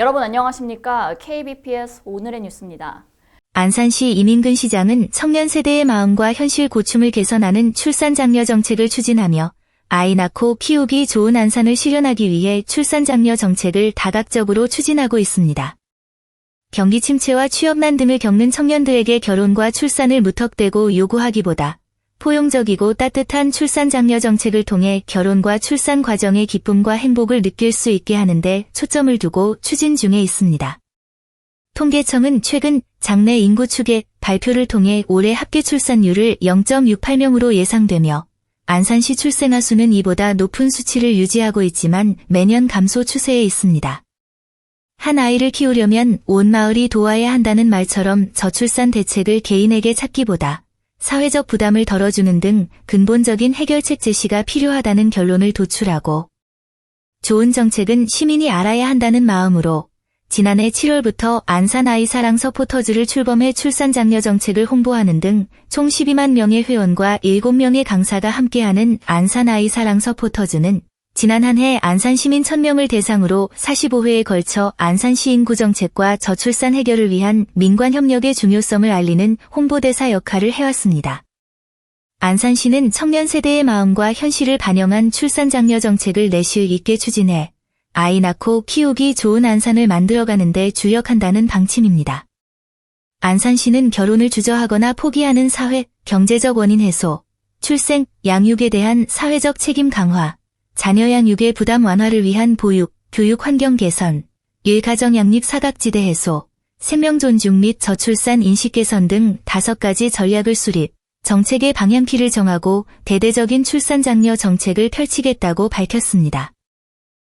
여러분 안녕하십니까? KBPS 오늘의 뉴스입니다. 안산시 이민근 시장은 청년 세대의 마음과 현실 고충을 개선하는 출산 장려 정책을 추진하며 아이 낳고 키우기 좋은 안산을 실현하기 위해 출산 장려 정책을 다각적으로 추진하고 있습니다. 경기 침체와 취업난 등을 겪는 청년들에게 결혼과 출산을 무턱대고 요구하기보다 포용적이고 따뜻한 출산 장려 정책을 통해 결혼과 출산 과정의 기쁨과 행복을 느낄 수 있게 하는데 초점을 두고 추진 중에 있습니다. 통계청은 최근 장래 인구 추계 발표를 통해 올해 합계 출산율을 0.68명으로 예상되며 안산시 출생아 수는 이보다 높은 수치를 유지하고 있지만 매년 감소 추세에 있습니다. 한 아이를 키우려면 온 마을이 도와야 한다는 말처럼 저출산 대책을 개인에게 찾기보다 사회적 부담을 덜어주는 등 근본적인 해결책 제시가 필요하다는 결론을 도출하고 좋은 정책은 시민이 알아야 한다는 마음으로 지난해 7월부터 안산 아이 사랑 서포터즈를 출범해 출산 장려 정책을 홍보하는 등 총 12만 명의 회원과 7명의 강사가 함께하는 안산 아이 사랑 서포터즈는 지난 한 해 안산 시민 1000명을 대상으로 45회에 걸쳐 안산 시 인구 정책과 저출산 해결을 위한 민관 협력의 중요성을 알리는 홍보대사 역할을 해왔습니다. 안산시는 청년 세대의 마음과 현실을 반영한 출산 장려 정책을 내실 있게 추진해 아이 낳고 키우기 좋은 안산을 만들어가는 데 주력한다는 방침입니다. 안산시는 결혼을 주저하거나 포기하는 사회, 경제적 원인 해소, 출생, 양육에 대한 사회적 책임 강화, 자녀 양육의 부담 완화를 위한 보육, 교육 환경 개선, 일가정 양립 사각지대 해소, 생명 존중 및 저출산 인식 개선 등 다섯 가지 전략을 수립, 정책의 방향키를 정하고 대대적인 출산 장려 정책을 펼치겠다고 밝혔습니다.